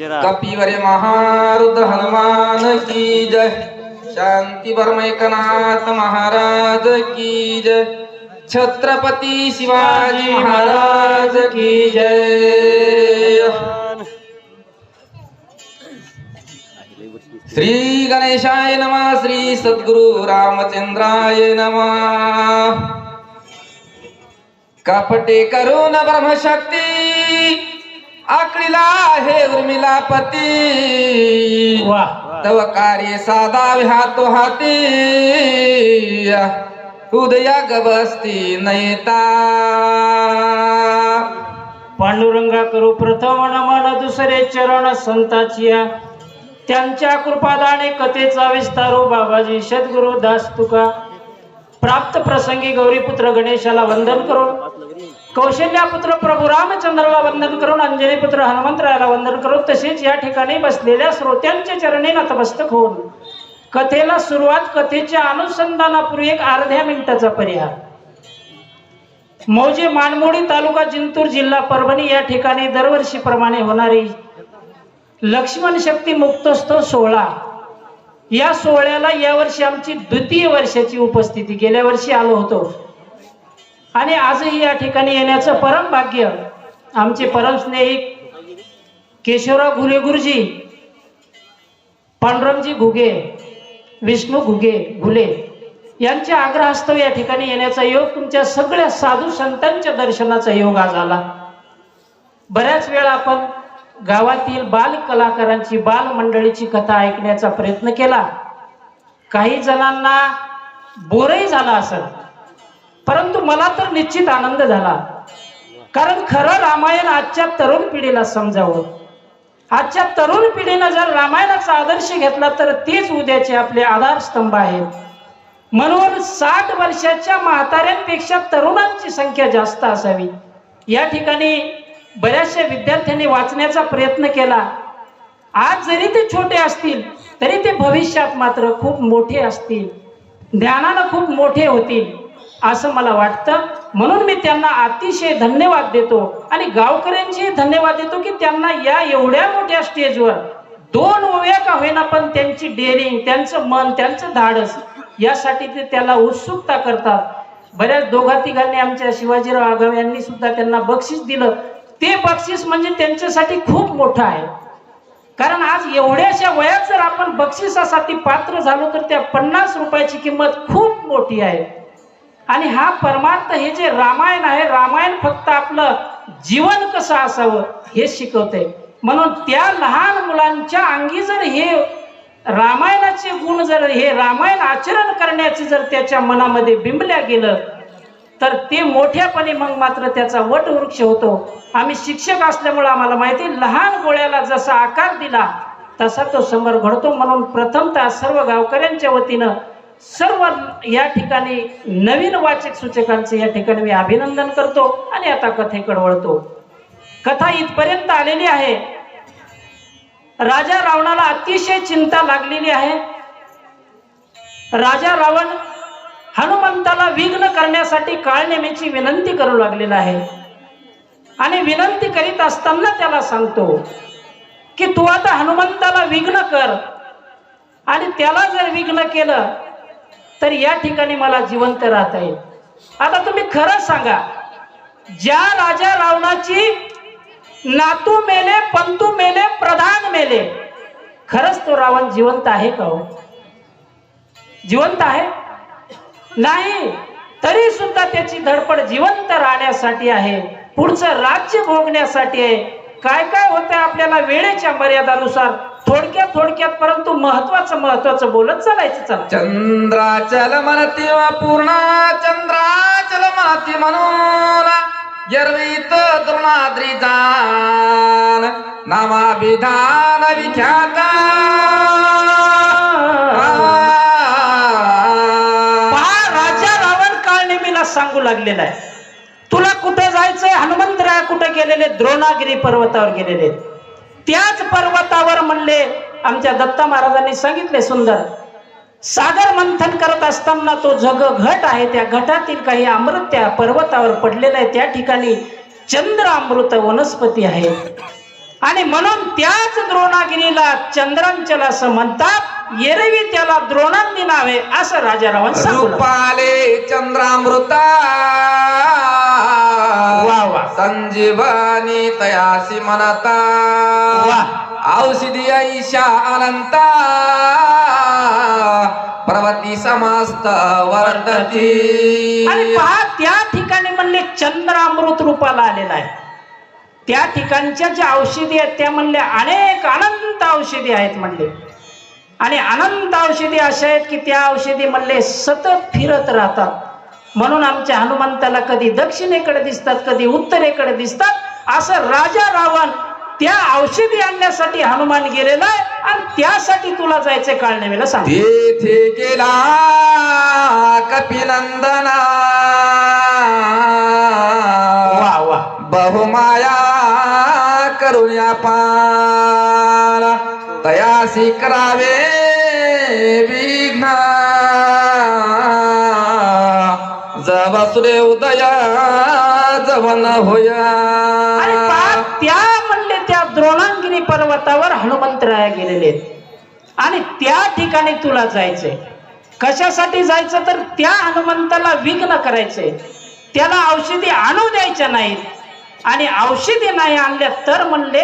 कपिवरे महारुद्र हनुमान की जय। शांती एकनाथ महाराज की जय। छत्रपती शिवाजी महाराज की जय। श्री गणेशाय नमः श्री सद्गुरु रामचंद्राय नमः। कपटे करून ब्रह्मशक्ती। आकळीला हे उर्मिलापती. वा. तव कार्य साधावे हातो हाती. उदया गबसती नयता. पांडुरंगा करू प्रथम नमन दुसरे चरण संताचिया. त्यांच्या कृपादाने कथेचा विस्तारो बाबाजी सद्गुरु दास तुका. प्राप्त प्रसंगी गौरीपुत्र गणेशाला वंदन करून कौशल्यापुत्र प्रभू रामचंद्राला वंदन करून अंजनी पुत्र हनुमंतरायाला वंदन करून तसेच या ठिकाणी बसलेल्या श्रोत्यांच्या चरणी नतमस्तक होऊन कथेला सुरुवात कथेच्या अनुसंधानापूर्वी एक अर्ध्या मिनिटाचा परिहार मौजे मानमोडी तालुका जिंतूर जिल्हा परभणी या ठिकाणी दरवर्षीप्रमाणे होणारी लक्ष्मण शक्ती मुक्तोत्सव सोहळा. या सोहळ्याला यावर्षी आमची द्वितीय वर्षाची उपस्थिती. गेल्या वर्षी आलो होतो. आणि आजही या ठिकाणी येण्याचं परम भाग्य आमचे परम स्नेहिक केशवराव घुले गुरुजी पांडुरंगजी घुगे विष्णू घुगे घुले यांच्या आग्रहास्तव या ठिकाणी येण्याचा योग तुमच्या सगळ्या साधू संतांच्या दर्शनाचा योग आज आला. बऱ्याच वेळा आपण गावातील बाल कलाकारांची बाल मंडळीची कथा ऐकण्याचा प्रयत्न केला. काही जणांना बोरही झाला असेल. परंतु मला तर निश्चित आनंद झाला. कारण खरं रामायण आजच्या तरुण पिढीला समजावं. आजच्या तरुण पिढीनं जर रामायणाचा आदर्श घेतला तर तेच उद्याचे आपले आधारस्तंभ आहेत. म्हणून साठ वर्षाच्या म्हाताऱ्यांपेक्षा तरुणांची संख्या जास्त असावी. या ठिकाणी बऱ्याचशा विद्यार्थ्यांनी वाचण्याचा प्रयत्न केला. आज जरी ते छोटे असतील तरी ते भविष्यात मात्र खूप मोठे असतील. ज्ञानानं खूप मोठे होतील. असं मला वाटतं. म्हणून मी त्यांना अतिशय धन्यवाद देतो. आणि गावकऱ्यांचे धन्यवाद देतो की त्यांना या एवढ्या मोठ्या स्टेजवर दोन ओव्या का होईना पण त्यांची डेअरिंग त्यांचं मन त्यांचं धाडस यासाठी ते त्याला उत्सुकता करतात. बऱ्याच दोघा तिघांनी आमच्या शिवाजीराव आगव यांनी सुद्धा त्यांना बक्षीस दिलं. ते बक्षीस म्हणजे त्यांच्यासाठी खूप मोठं आहे. कारण आज एवढ्याशा वयात जर आपण बक्षिसासाठी पात्र झालो तर त्या पन्नास रुपयाची किंमत खूप मोठी आहे. आणि हा परमार्थ हे जे रामायण आहे रामायण फक्त आपलं जीवन कसं असावं हे शिकवते म्हणून त्या लहान मुलांच्या अंगी जर हे रामायणाचे गुण जर हे रामायण आचरण करण्याचे जर त्याच्या मनामध्ये बिंबल्या गेलं तर ते मोठ्यापणे मग मात्र त्याचा वटवृक्ष होतो. आम्ही शिक्षक असल्यामुळे आम्हाला माहिती आहे, लहान गोळ्याला जसा आकार दिला तसा तो समोर घडतो. म्हणून प्रथमतः सर्व गावकऱ्यांच्या वतीनं सर्व या ठिकाणी नवीन वाचक सूचकांचे या ठिकाणी मी अभिनंदन करतो आणि आता कथेकडे वळतो. कथा इथपर्यंत आलेली आहे. राजा रावणाला अतिशय चिंता लागलेली आहे. राजा रावण हनुमंताला विघ्न करण्यासाठी काळनेमेची विनंती करू लागलेला आहे. आणि विनंती करीत असताना त्याला सांगतो की तू आता हनुमंताला विघ्न कर. आणि त्याला जर विघ्न केलं तर या ठिकाणी मला जिवंत राहता येईल. आता तुम्ही खरं सांगा ज्या राजा रावणाची नातू मेले पंतू मेले प्रधान मेले खरंच तो रावण जिवंत आहे का हो? जिवंत आहे? नाही तरी सुद्धा त्याची धडपड जिवंत राहण्यासाठी आहे पुढचं राज्य भोगण्यासाठी आहे. काय काय होतंय आपल्याला वेळेच्या मर्यादानुसार? थोडक्यात थोडक्यात परंतु महत्वाचं महत्वाचं बोलत चालायचं चला चंद्राचल मनती वा पूर्णा चंद्राचल मनती म्हणून यर्वित द्रोणाद्री जान नामाभिधान विख्यात. राजा रावण काळ नेमीला सांगू लागलेला आहे. तुला कुठे जायचंय? हनुमंतराय कुठे गेलेले? द्रोणागिरी पर्वतावर गेलेले त्याच पर्वतावर म्हणले आमच्या दत्ता महाराजांनी सांगितले सुंदर सागर मंथन करत असताना तो जग घट आहे. त्या घटातील काही अमृत त्या पर्वतावर पडलेलं आहे. त्या ठिकाणी चंद्र अमृत वनस्पती आहे. आणि म्हणून त्याच द्रोणागिरीला चंद्रांचल असं म्हणतात एरवी त्याला द्रोणांनी नावे असं लागले. रूपाले चंद्रामृता वा, वा. संजीवनी तयासी मनता वा. औषधी ऐशा अनंता पर्वती समस्त वर्धती आणि पहा त्या ठिकाणी म्हणले चंद्र अमृत रूपाला आलेला आहे त्या ठिकाणच्या ज्या औषधी आहेत त्या म्हणले अनेक अनंत औषधी आहेत म्हणले. आणि अनंत औषधी अशा आहेत की त्या औषधी म्हणले सतत फिरत राहतात. म्हणून आमच्या हनुमंताला कधी दक्षिणेकडे दिसतात कधी उत्तरेकडे दिसतात. असं राजा रावण त्या औषधी आणण्यासाठी हनुमान गेलेला आहे आणि त्यासाठी तुला जायचे काळनेवेला सांग. तेथे गेला कपिनंदना. बहुमाया करुण्या पान तयासी करावे विघ्न। जब सूर्य उदया जवन होया। त्या म्हणले त्या द्रोणांगिरी पर्वतावर हनुमंतराया गेलेले आहेत. आणि त्या ठिकाणी तुला जायचंय. कशासाठी जायचं तर त्या हनुमंताला विघ्न करायचंय. त्याला औषधी आणू द्यायच्या नाहीत. आणि औषधी नाही आणल्या तर म्हणले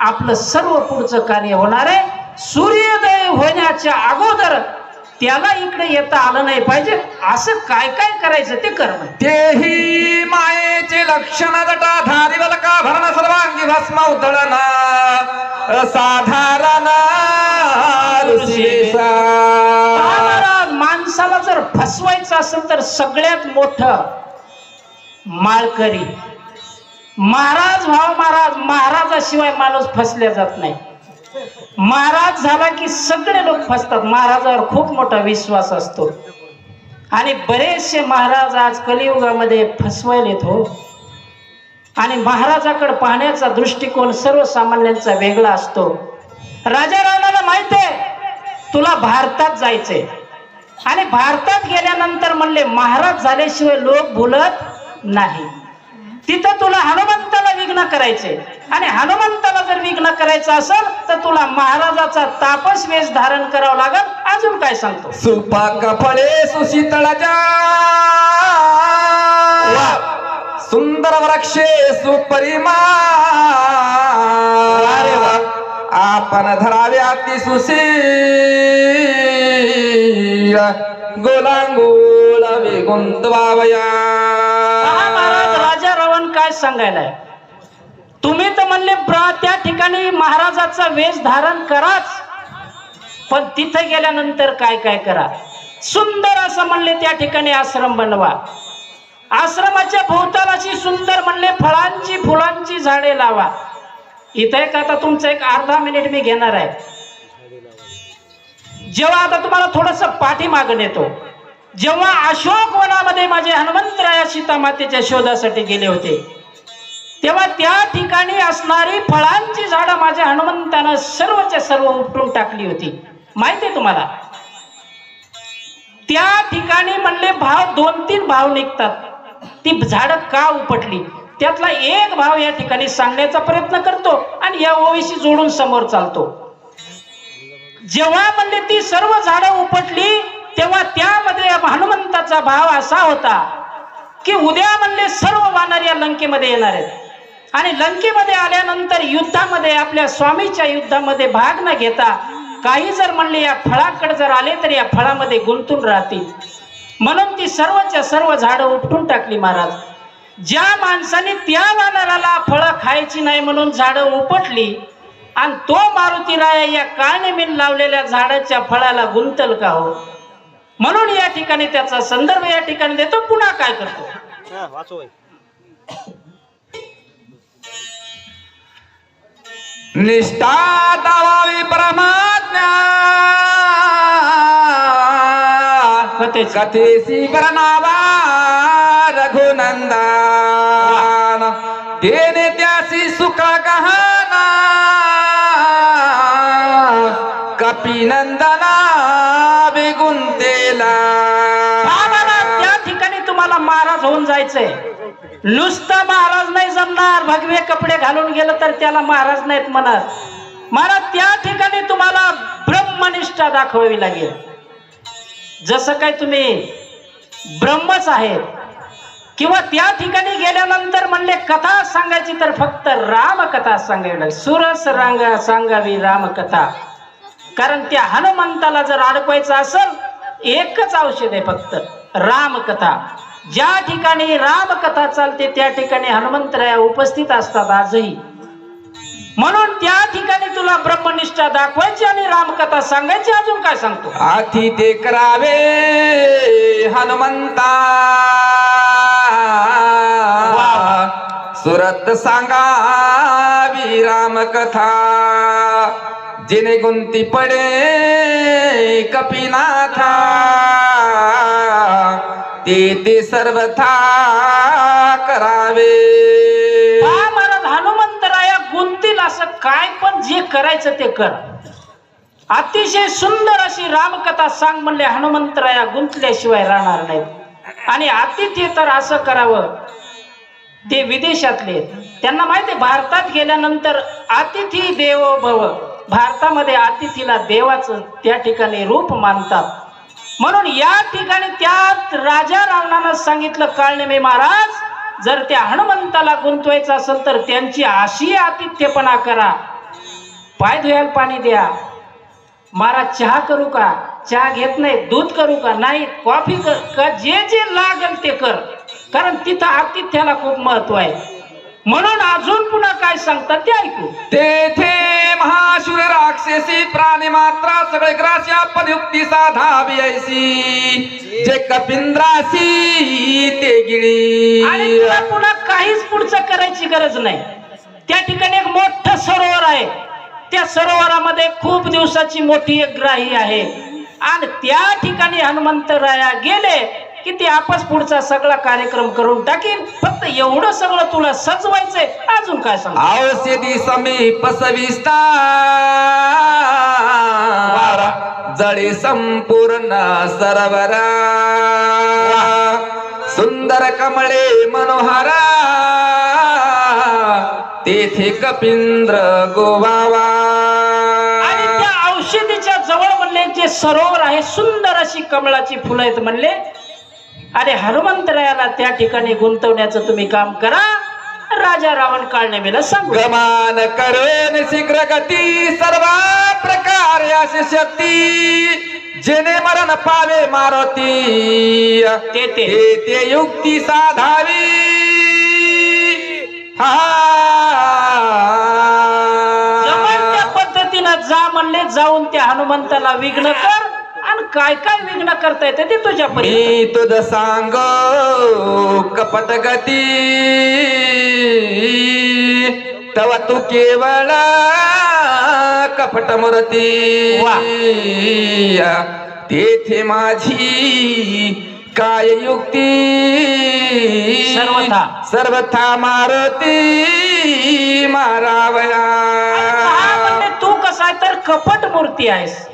आपलं सर्व पुढचं कार्य होणार आहे. सूर्योदय होण्याच्या अगोदर त्याला इकडे येता आलं नाही पाहिजे. असं काय काय करायचं ते कर म्हणे. तेही मायेचे लक्षण जटा धारी वलका भरण सर्वांगी भस्म उधळण साधारण माणसाला जर फसवायचं असेल तर सगळ्यात मोठं माळकरी महाराज भाव महाराज महाराजाशिवाय माणूस फसल्या जात नाही. महाराज झाला की सगळे लोक फसतात. महाराजावर खूप मोठा विश्वास असतो. आणि बरेचसे महाराज आज कलियुगामध्ये फसवायला येतो हो. आणि महाराजाकडे पाहण्याचा दृष्टिकोन सर्वसामान्यांचा वेगळा असतो. राजा राणाला माहीत आहे तुला भारतात जायचंय. आणि भारतात गेल्यानंतर म्हणले महाराज झाल्याशिवाय लोक बोलत नाही. तिथं तुला हनुमंताला विघ्न करायचे आणि हनुमंताला जर विघ्न करायचं असेल तर तुला महाराजाचा तापस वेश धारण करावं लागल. अजून काय सांगतो? सुपाक फळे सुशीतळाच्या सुंदर वृक्षे सुपरिमा. आपण धरावे अति सुशील. गोलांगोळ महाराज राजा रावण काय सांगायलाय तुम्ही तर म्हणले ब्रा त्या ठिकाणी महाराजाचा वेश धारण कराच. पण तिथे गेल्यानंतर काय काय करा? सुंदर असं म्हणले त्या ठिकाणी आश्रम बनवा. आश्रमाच्या भोवतालाची सुंदर म्हणले फळांची फुलांची झाडे लावा. इथे एक आता तुमचं एक अर्धा मिनिट मी घेणार आहे. जेव्हा आता तुम्हाला थोडस पाठीमागं येतो जेव्हा अशोक वनामध्ये माझे हनुमंतराया सीता मातेच्या शोधासाठी गेले होते तेव्हा त्या ठिकाणी असणारी फळांची झाडं माझ्या हनुमंतानं सर्वच्या सर्व उपटून टाकली होती. माहिती आहे तुम्हाला? त्या ठिकाणी म्हणले भाव दोन तीन भाव निघतात. ती झाडं का उपटली? त्यातला एक भाव या ठिकाणी सांगण्याचा प्रयत्न करतो आणि या ओवीशी जोडून समोर चालतो. जेव्हा म्हणले ती सर्व झाडं उपटली तेव्हा त्यामध्ये हनुमंताचा भाव असा होता की उद्या म्हणले सर्व वानर या लंकेमध्ये येणार आहेत. आणि लंकेमध्ये आल्यानंतर युद्धामध्ये आपल्या स्वामीच्या युद्धामध्ये भाग न घेता काही जर म्हणले या फळाकडे जर आले तर या फळामध्ये गुंतून राहतील. म्हणून ती सर्वच्या सर्व झाडं उपटून टाकली महाराज. ज्या माणसाने त्या वानराला फळं खायची नाही म्हणून झाडं उपटली आणि तो मारुती राया या काळनेमीन लावलेल्या झाडाच्या फळाला गुंतल का हो? म्हणून या ठिकाणी त्याचा संदर्भ या ठिकाणी देतो पुन्हा काय करतो? निष्ठा दावावी परमाज्ञा. कथेसी बरनावा रघुनंदन देणे त्यासी सुखा गहना कपिनंदना बेगुंतेला हा महाराज, त्या ठिकाणी तुम्हाला महाराज होऊन जायचंय. नुसता महाराज नाही जमणार. भगवे कपडे घालून गेलं तर त्याला महाराज नाहीत म्हणत. महाराज त्या ठिकाणी तुम्हाला ब्रह्मनिष्ठा दाखवावी लागेल. जसं काय तुम्ही ब्रह्मच आहेत. किंवा त्या ठिकाणी गेल्यानंतर म्हणले कथा सांगायची तर फक्त रामकथा सांगायला सुरस रांगा सांगावी रामकथा. कारण त्या हनुमंताला जर अडकवायचं असेल एकच औषध आहे फक्त रामकथा. ज्या ठिकाणी रामकथा चालते त्या ठिकाणी हनुमंतराया उपस्थित असतात आजही. म्हणून त्या ठिकाणी तुला ब्रह्मनिष्ठा दाखवायची आणि रामकथा सांगायची अजून काय सांगतो? आथी ते करावे हनुमंता. सुरत सांगावी रामकथा. जिने गुंती पडे कपिनाथा. ते ते सर्वथा करावे. महाराज हनुमंतराया गुंतील असं काय पण जे करायचं ते कर. अतिशय सुंदर अशी रामकथा सांग म्हणले हनुमंतराया गुंतल्याशिवाय राहणार नाहीत आणि अतिथी तर असं करावं. ते विदेशातले त्यांना माहिती आहे भारतात गेल्यानंतर अतिथी देवो भव. भारतामध्ये अतिथीला देवाचं त्या ठिकाणी रूप मानतात. म्हणून या ठिकाणी त्या राजा रावणानं सांगितलं काळनेमे महाराज जर त्या हनुमंताला गुंतवायचं असेल तर त्यांची अशी आतिथ्यपणा करा. पाय धुयाला पाणी द्या. महाराज चहा करू का? चहा घेत नाही दूध करू का? नाही कॉफी कर का? जे जे लागेल ते कर. कारण तिथं आतिथ्याला खूप महत्त्व आहे. म्हणून अजून पुन्हा काय सांगतात ते ऐकू. तेथे महाशूर राक्षसी प्राणी मात्रा सगळे ग्रासी आपण युक्ती साधावी ऐसी जे कपिंद्रासी ते आणि गिळी तुला पुन्हा काहीच पुढचं करायची गरज नाही. त्या ठिकाणी एक मोठं सरोवर आहे. त्या सरोवरामध्ये खूप दिवसाची मोठी एक ग्राही आहे. आणि त्या ठिकाणी हनुमंतराया गेले की ते आपस पुढचा सगळा कार्यक्रम करून टाकीन. फक्त एवढं सगळं तुला सजवायचंय. अजून काय सांग? समीप जळी संपूर्ण सरवरा. सुंदर कमळे मनोहरा. तेथे कपिंद्र गोवावा. आणि त्या औषधीच्या जवळ म्हणले जे सरोवर आहे सुंदर अशी कमळाची फुलं आहेत म्हणले अरे हनुमंतरायाला त्या ठिकाणी गुंतवण्याचं तुम्ही काम करा. राजा रावण काळनेमीला सांगू. गमान करून शीघ्र गती सर्व प्रकार शक्ती जेणे मरण पावे मारुती. ते ते. ते ते युक्ती साधावी. हा. पद्धतीनं जा म्हणले जाऊन त्या हनुमंताला विघ्न कर. आणि काय काय विघ्न करता येते ते तुझ्या मी तुझ सांग कपट गती. तव तू केवळ कपट मूर्ती. तेथे माझी काय युक्ती? सर्वथा. सर्वथा मारुती मारावया. म्हणले तू कसा आहे तर कपट मूर्ती आहेस.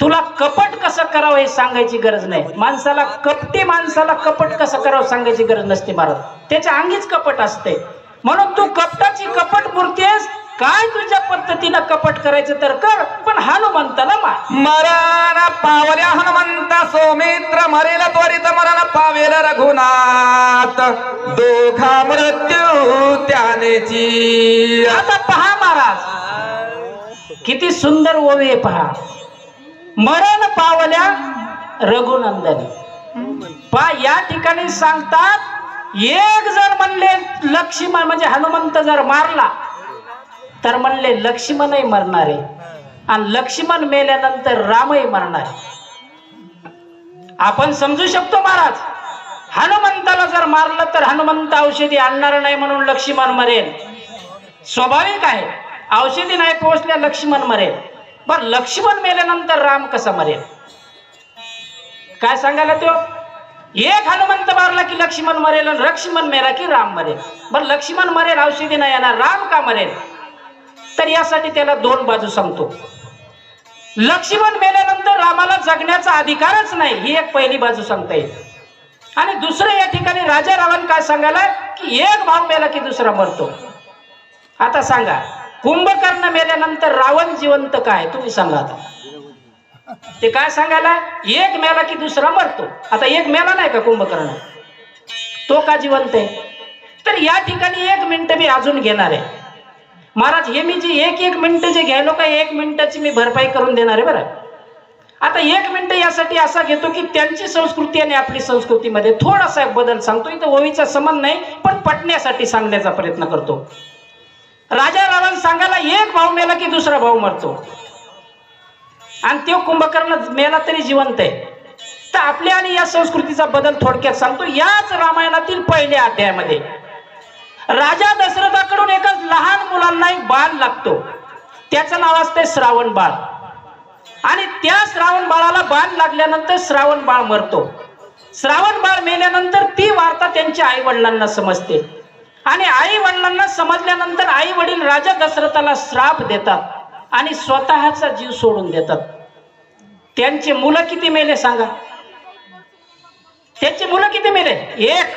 तुला कपट कसं करावं हे सांगायची गरज नाही. माणसाला कपटी माणसाला कपट कसं करावं सांगायची गरज नसते महाराज. त्याच्या अंगीच कपट असते. म्हणून तू कपटाची कपट मूर्ती आहेस. काय तुझ्या पद्धतीनं कपट करायचं तर कर पण हनुमंताला मार. मरण पावल्या हनुमंत सौमित्र मरेल त्वरित मरण पावेल रघुनाथ. दोघा मृत्यू त्यानेची. आता पहा महाराज किती सुंदर ओवी पहा. मरण पावल्या रघुनंदन. पहा या ठिकाणी सांगतात एक जर म्हणले लक्ष्मण म्हणजे हनुमंत जर मारला तर म्हणले लक्ष्मणही मरणार आहे. आणि लक्ष्मण मेल्यानंतर रामही मरणार आपण समजू शकतो महाराज हनुमंताला जर मारलं तर हनुमंत औषधी आणणार नाही म्हणून लक्ष्मण मरेल. स्वाभाविक आहे औषधी नाही पोहोचल्या लक्ष्मण मरेल. बर लक्ष्मण मेल्यानंतर राम कसा मरेल? काय सांगायला तो? एक हनुमंत मारला की लक्ष्मण मरेल आणि लक्ष्मण मेला की राम मरेल. बर लक्ष्मण मरेल औषधी नाही येणार राम का मरेल? तर यासाठी त्याला दोन बाजू सांगतो. लक्ष्मण मेल्यानंतर रामाला जगण्याचा अधिकारच नाही ही एक पहिली बाजू सांगता येईल. आणि दुसरं या ठिकाणी राजा रावण काय सांगायला की एक भाव मेला की दुसरा मरतो. आता सांगा कुंभकर्ण मेल्यानंतर रावण जिवंत काय? तुम्ही सांगा आता. ते काय सांगायला? एक मेला की दुसरा मरतो. आता एक मेला नाही का कुंभकर्ण? तो का जिवंत आहे? तर या ठिकाणी एक मिनिट मी अजून घेणार आहे. महाराज हे मी जे एक एक मिनिट जे घ्यायलो का एक मिनिटाची मी भरपाई करून देणार आहे बरं. आता एक मिनिट यासाठी असा घेतो की त्यांची संस्कृती आणि आपली संस्कृतीमध्ये थोडासा बदल सांगतो. इथं ओवीचा संबंध नाही पण पटण्यासाठी सांगण्याचा प्रयत्न करतो. राजा रावण सांगायला एक भाऊ मेला की दुसरा भाऊ मरतो. आणि तो कुंभकर्ण मेला तरी जिवंत आहे. तर आपल्या आणि या संस्कृतीचा बदल थोडक्यात सांगतो. याच रामायणातील पहिल्या अध्यायामध्ये राजा दशरथाकडून एकच लहान मुलांना एक बाळ लागतो. त्याचं नाव असते श्रावण बाळ. आणि त्या श्रावण बाळाला बाण लागल्यानंतर श्रावण बाळ मरतो. श्रावण बाळ मेल्यानंतर ती वार्ता त्यांच्या आई वडिलांना समजते. आणि आई वडिलांना समजल्यानंतर आई वडील राजा दशरथाला श्राप देतात आणि स्वतःचा जीव सोडून देतात. त्यांचे मुलं किती मेले सांगा? त्यांची मुलं किती मेले? एक.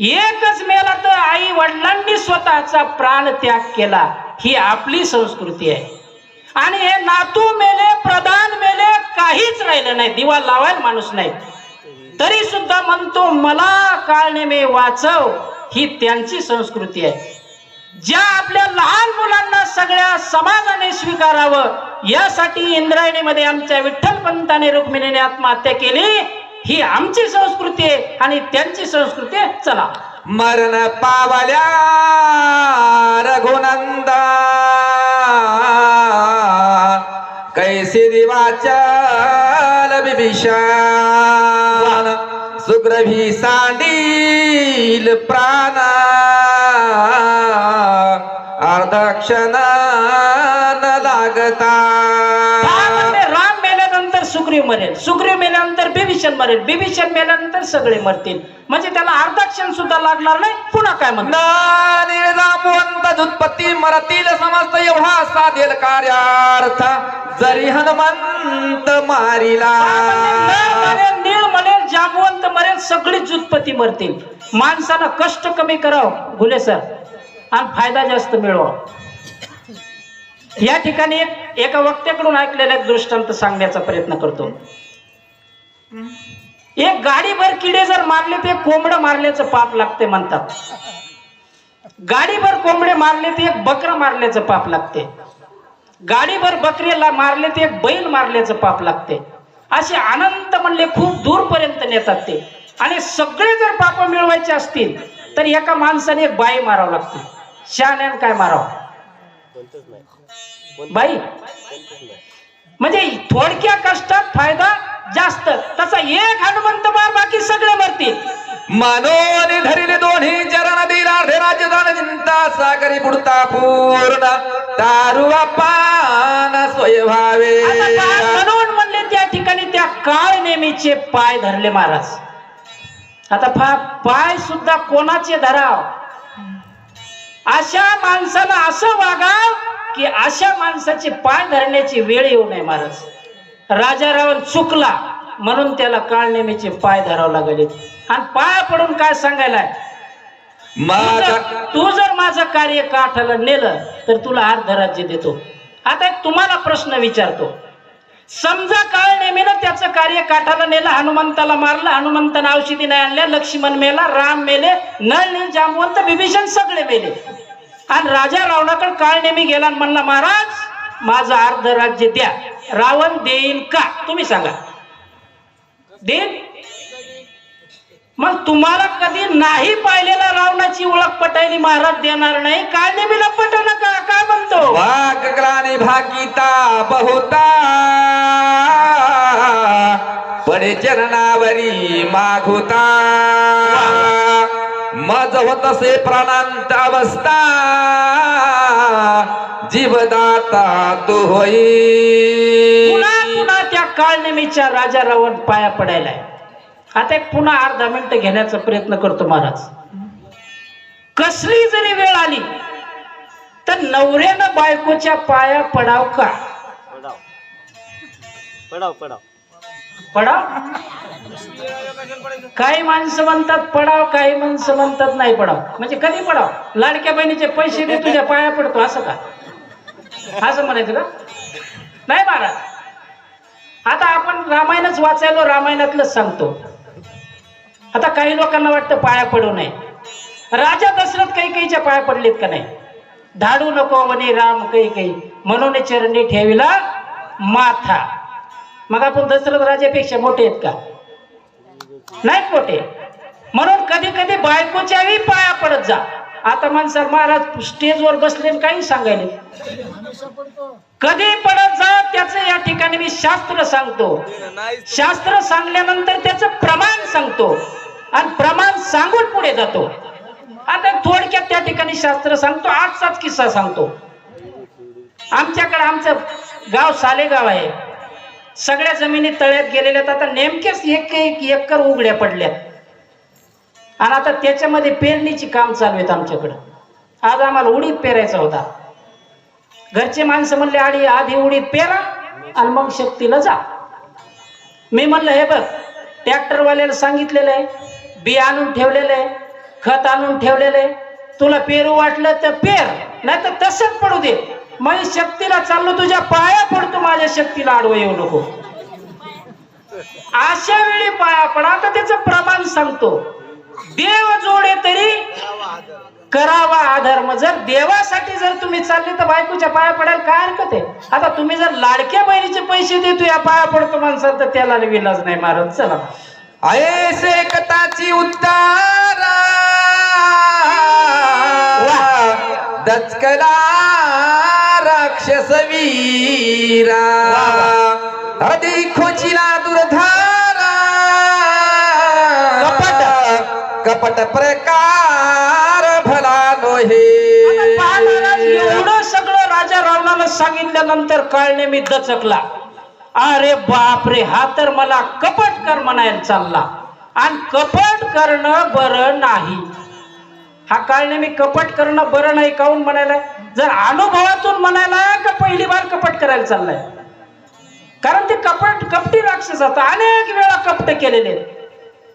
एकच मेला तर आई वडिलांनी स्वतःचा प्राण त्याग केला. ही आपली संस्कृती आहे. आणि हे नातू मेले प्रधान मेले काहीच राहिलं नाही. दिवा लावायला माणूस नाही. तरी सुद्धा म्हणतो मला काळने मे वाचव. ही त्यांची संस्कृती आहे. ज्या आपल्या लहान मुलांना सगळ्या समाजाने स्वीकारावं यासाठी इंद्रायणीमध्ये आमच्या विठ्ठल पंताने रुक्मिणीने आत्महत्या केली. ही आमची संस्कृती आहे आणि त्यांची संस्कृती आहे. चला. मरण पावल्या रघुनंदा. कैसे बिभीषण. सुग्रभी सांडील प्राणा अर्धक्षण न लागता. सुग्रीव मरेल. सुग्रीव मेल्यानंतर बिभीषण मरेल. बिभीषण मेल्यानंतर सगळे मरतील. म्हणजे त्याला अर्धा क्षण सुद्धा लागणार नाही पुन्हा काय म्हणतात? मरतील समस्त एवढा साधेल कार्यार्थ. जरी हनुमंत मारिला. नळ मरेल नीळ मरेल जामवंत मरेल सगळी जुत्पत्ती मरतील. माणसानं कष्ट कमी करावं घुले सर. आणि फायदा जास्त मिळवा. या ठिकाणी एक एका वक्त्याकडून ऐकलेला एक दृष्टांत सांगण्याचा प्रयत्न करतो. एक गाडीभर किडे जर मारले ते कोंबडं मारल्याचं पाप लागते म्हणतात. गाडीभर कोंबडे मारले ते एक बकरं मारल्याचं पाप लागते. गाडीभर बकरीला मारले ते एक बैल मारल्याचं पाप लागते. असे अनंत म्हणले खूप दूरपर्यंत नेतात ते. आणि सगळे जर पाप मिळवायचे असतील तर एका माणसाने एक बाई मारावं लागते. शहाण्यान काय मारावं? बाई. म्हणजे थोडक्या कष्टात फायदा जास्त. तसा एक हनुमंत मार बाकी सगळे मरतील. मनोनी धरिले दोन्ही चरण दिला. राज्य जाण चिंता सागरी पुढता पूर्ण. तारुवा पान काय म्हणून म्हणले त्या ठिकाणी त्या काळ नेहमीचे पाय धरले महाराज. आता पहा पाय सुद्धा कोणाचे धराव? अशा माणसाला असं वागाव की अशा माणसाचे पाय धरण्याची वेळ येऊ नये महाराज. राजा रावण चुकला म्हणून त्याला काळ नेहमीचे पाय धरावं लागले. आणि पाय पडून काय सांगायला तू जर- तू जर माझं कार्य काठाला नेलं तर तुला अर्ध राज्य देतो. आता एक तुम्हाला प्रश्न विचारतो. समजा काळ नेमेनं त्याचं कार्य काठाला नेलं हनुमंताला मारलं हनुमंतानं औषधी नाही आणल्या लक्ष्मण मेला राम मेले नळ जामवंत विभीषण सगळे मेले. आणि राजा रावणाकडे काळ नेमी गेला आणि म्हणला महाराज माझं अर्ध राज्य द्या. रावण देईल का? तुम्ही सांगा. देईल मग तुम्हाला कधी नाही पाहिलेला रावणाची ओळख पटायली महाराज? देणार नाही. काय नेहमीला पटवलं का काय म्हणतो? भाग ग्लानी भागिता बहुता. पडे चरणावरी मागुता. मज होत से प्राणांत अवस्था. जीवदाता तू होई. पुन्हा पुन्हा त्या काळनेमीच्या राजा रावण पाया पडायला आता एक पुन्हा अर्धा मिनिट घेण्याचा प्रयत्न करतो महाराज. कसली जरी वेळ आली तर नवऱ्यानं बायकोच्या पाया पडाव का? पडाव. पडाव पडाव. पडाव? काही माणसं म्हणतात पडाव काही माणसं म्हणतात नाही पडाव. म्हणजे कधी पडाव? लाडक्या बहिणीचे पैसे दे तुझ्या पाया पडतो असं का? असं म्हणायचं का? नाही महाराज. आता आपण रामायणच वाचायलो रामायणातलंच सांगतो. आता काही लोकांना वाटतं पाया पडू नये. राजा दशरथ काही काहीच्या पाया पडलेत का नाही? धाडू नको म्हणे राम काही काही. म्हणून चरणी ठेविला माथा. मग आपण दशरथ राजापेक्षा मोठे आहेत का? नाहीत मोठे. म्हणून कधी कधी बायकोच्याही पाया पडत जा. आता माणसं महाराज स्टेजवर बसले आणि काही सांगायले कधी पडत जा त्याचं या ठिकाणी मी शास्त्र सांगतो. शास्त्र सांगल्यानंतर त्याचं प्रमाण सांगतो. आणि प्रमाण सांगून पुढे जातो. आता थोडक्यात त्या ठिकाणी शास्त्र सांगतो आजचाच किस्सा सांगतो. आमच्याकडे आमचं गाव सालेगाव आहे. सगळ्या जमिनी तळ्यात गेलेल्या आता नेमकेच एक एक एकर उघड्या पडल्यात. आणि आता त्याच्यामध्ये पेरणीची काम चालू आहेत आमच्याकडं. आज आम्हाला उडीद पेरायचा होता. घरचे माणसं म्हणले आडी आधी उडीद पेरा आणि मग शक्तीला जा. मी म्हणलं हे बघ ट्रॅक्टरवाल्याला सांगितलेलं आहे बी आणून ठेवलेलं आहे खत आणून ठेवलेलं आहे. तुला पेरू वाटलं तर पेर नाही तर तसंच पडू दे. मग शक्तीला चाललो तुझ्या पाया पडतो माझ्या शक्तीला आडवं येऊ नको. अशा वेळी पाया पडा. तर त्याचं प्रमाण सांगतो. देव जोडे तरी करावा अधर्म जर देवासाठी जर तुम्ही चालले तर बायकोच्या पाया पडायला काय हरकत आहे? आता तुम्ही जर लाडक्या बहिणीचे पैसे देतो या पाया पडतो माणसात तर त्याला विलाज नाही मारत. चला. ऐसे कथाची उतारा दचकला राक्षस वीरा अधी खोचिला दुर्धारा. कपट. कपट प्रकार भला लोहे एवढं सगळं राजा रावणाला सांगितल्यानंतर कळणे मी दचकला. अरे बापरे हा तर मला कपट कर म्हणायला चालला. आणि कपट करणं बरं नाही. हा काळ मी कपट करणं बरं नाही काऊन म्हणायला? जर अनुभवातून म्हणायला का पहिली बार कपट करायला चाललाय? कारण ते कपट कपटी राक्षस आता अनेक वेळा कपट केलेले आहेत.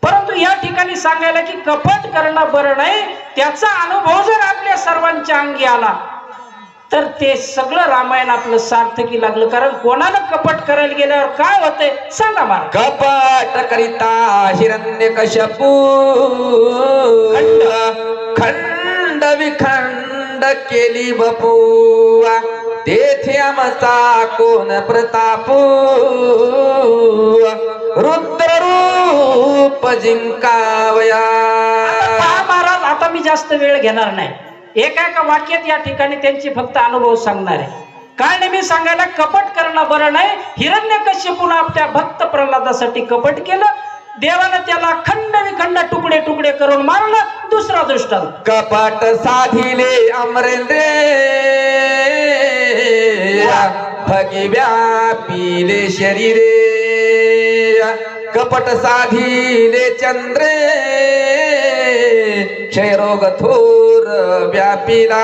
परंतु या ठिकाणी सांगायला की कपट करणं बरं नाही त्याचा अनुभव जर आपल्या सर्वांच्या अंगी आला तर ते सगळं रामायण आपलं सार्थकी लागलं. कारण कोणाला कपट करायला गेल्यावर काय होतंय? सांगा मला. कपट करिता हिरण्य कशपू खंड विखंड केली बपुआ तेथे आमचा कोण प्रतापू. रुद्र रूप जिंकावया महाराज आता मी जास्त वेळ घेणार नाही. एका एका वाक्यात या ठिकाणी त्यांचे फक्त अनुभव सांगणार आहे. काय नाही मी सांगायला कपट करणं बरं नाही. हिरण्य कश्यपून आपल्या भक्त प्रल्हादासाठी कपट केलं. देवानं त्याला खंड विखंड तुकडे तुकडे करून मारलं. दुसरा दृष्टांत. कपट साधिले अमरेंद्रे भगिव्या पिले शरीरे. कपट साधिले चंद्रे. क्षयरोग थोर व्यापिला.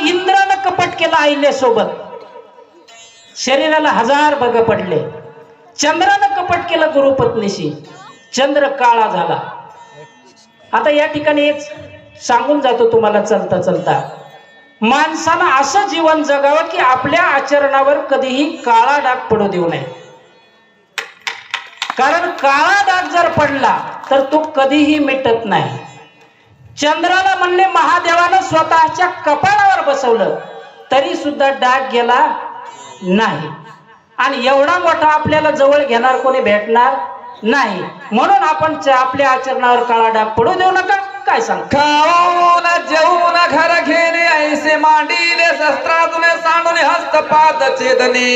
इंद्रानं कपट केलं आईले सोबत शरीराला हजार बग पडले. चंद्रानं कपट केलं गुरुपत्नीशी. चंद्र काळा झाला. आता या ठिकाणी एक सांगून जातो तुम्हाला चलता चलता. माणसानं असं जीवन जगावं की आपल्या आचरणावर कधीही काळा डाग पडू देऊ नये. कारण काळा डाग जर पडला तर तो कधीही मिटत नाही. चंद्राला म्हणले महादेवानं स्वतःच्या कपाळावर बसवलं तरी सुद्धा डाग गेला नाही. आणि एवढा मोठा आपल्याला जवळ घेणार कोणी भेटणार नाही. म्हणून आपण आपल्या आचरणावर काळा डाग पडू देऊ नका. काय सांग? खाऊन जेवून घर घेणे ऐसे मांडीले शस्त्रातून सांडून हस्तपाद छेदने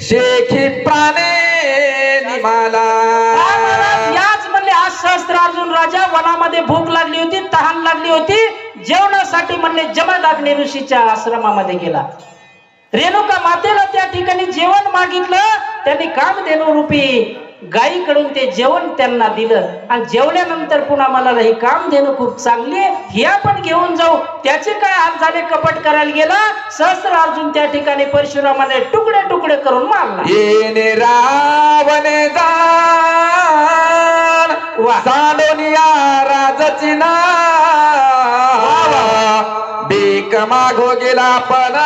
शेखी प्राणे निमाला. याच म्हणले आज राजा वनामध्ये भूक लागली होती तहान लागली होती. जेवणासाठी म्हणले जमदाग्नी ऋषीच्या आश्रमामध्ये गेला. रेणुका मातेला त्या ठिकाणी जेवण मागितलं. त्यांनी काम देणू रूपी गायीकडून ते जेवण त्यांना दिलं. आणि जेवल्यानंतर पुन्हा मला हे काम देणं खूप चांगली आहे. ही आपण घेऊन जाऊ. त्याचे काय हाल झाले कपट करायला गेला. सहस्र अर्जुन त्या ठिकाणी परशुरामाने तुकडे तुकडे करून मारला रावण सांडोनिया राजाची ना. बेक मागो गेला पण.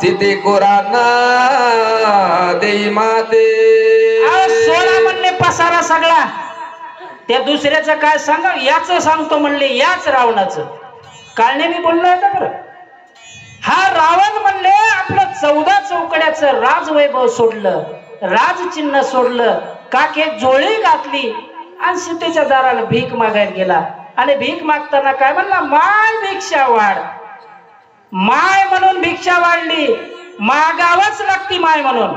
सीते कोरांना देई माते. सोळा म्हणले पसारा सगळा. त्या दुसऱ्याचं काय सांगा याच सांगतो म्हणले याच रावणाचं. काळने मी बोललो आहे का बरं. हा रावण म्हणले आपलं चौदा चौकड्याचं राजवैभव सोडलं. राजचिन्ह सोडलं काके जोळी घातली आणि सीतेच्या दाराला भीक मागायला गेला. आणि भीक मागताना काय म्हणला? माय भिक्षा वाढ. माय म्हणून भिक्षा वाढली. मागावच लागती माय म्हणून.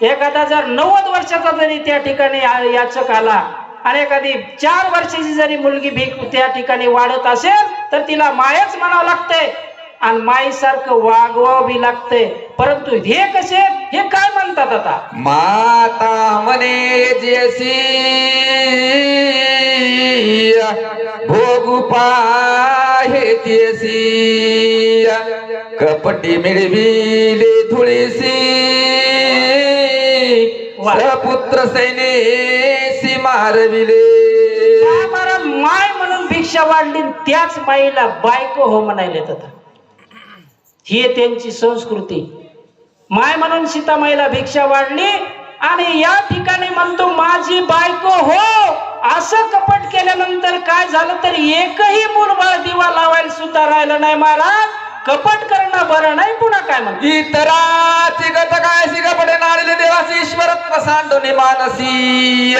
एखादा जर नव्वद वर्षाचा जरी त्या ठिकाणी याचक आला आणि एखादी चार वर्षाची जरी मुलगी भीक त्या ठिकाणी वाढत असेल तर तिला मायच म्हणावं लागतंय. आणि माईसारखं वागवावं बी लागतंय. परंतु हे कसे? हे काय म्हणतात आता? माता म्हणे जेसी भोगू पाहे तेसी कपटी मिळविले धुळीसी वा. सपुत्र सैनेसी मारविले. माय म्हणून भिक्षा वाढली त्याच माईला बायको हो म्हणायले आता. ही त्यांची संस्कृती. माय म्हणून सीतामाईला भिक्षा वाढली आणि या ठिकाणी म्हणतो माझी बायको हो. असं कपट केल्यानंतर काय झालं तर एकही मुलबाळ दिवा लावायला सुद्धा राहिलं नाही महाराज. कपट करणं बरं नाही पुन्हा काय म्हणतो इतराची गत काय सिगपडे नाळले देवासी ईश्वरत्व सांडोनी मानसी.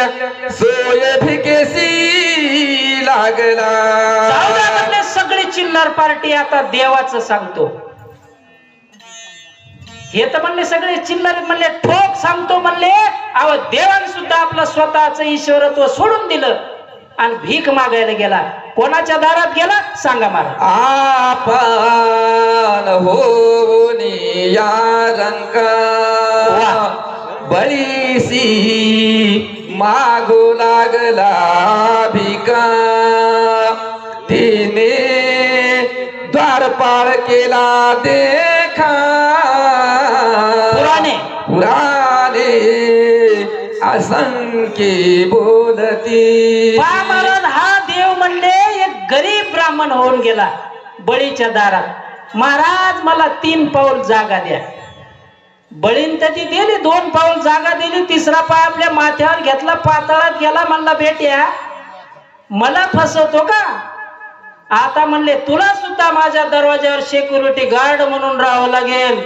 सोय भिकेसी लागला. सगळी चिल्लर पार्टी आता देवाचं सांगतो. हे तर म्हणले सगळे चिल्लर म्हणले ठोक सांगतो म्हणले अव देवाने सुद्धा आपलं स्वतःच ईश्वरत्व सोडून दिलं आणि भीक मागायला गेला. कोणाच्या दारात गेला? सांगा मला. आपण होनी या रंग बळीसी मागू लागला भिका. तिने द्वारपाळ केला देखा उडाले पुराणे असंख्य बोलती. महाराज हा देव म्हणले एक गरीब ब्राह्मण होऊन गेला बळीच्या दारात. महाराज मला तीन पाऊल जागा द्या. बळीन त्याची दिली दोन पाऊल जागा दिली तिसरा पाय आपल्या माथ्यावर घेतला पातळात गेला म्हणला बेट्या मला फसवतो का? आता म्हणले तुला सुद्धा माझ्या दरवाज्यावर सिक्युरिटी गार्ड म्हणून राहावं लागेल.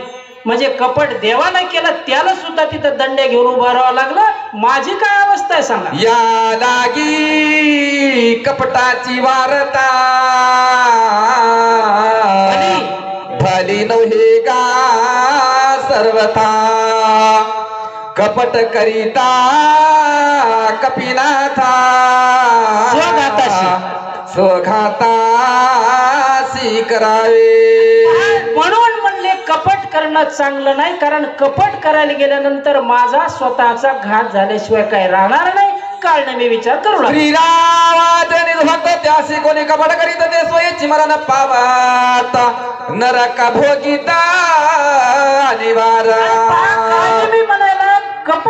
म्हणजे कपट देवानं केलं त्याला सुद्धा तिथं दंडे घेऊन उभं राहावं लागलं. माझी काय अवस्था आहे सांगा. या लागी कपटाची वारता. भली. नव्हे का सर्वथा? कपट करिता कपिनाथा. स्वघाताशी करावे. म्हणून म्हणले कपट करणं चांगलं नाही कारण कपट करायला गेल्यानंतर माझा स्वतःचा घात झाल्याशिवाय काय राहणार नाही. कारण मी विचार करू श्रीरामाचे कोणी कपट करीत ते स्वयंची मरण पावाता. नरका भोगिता निवारा काय मी म्हणायला कपट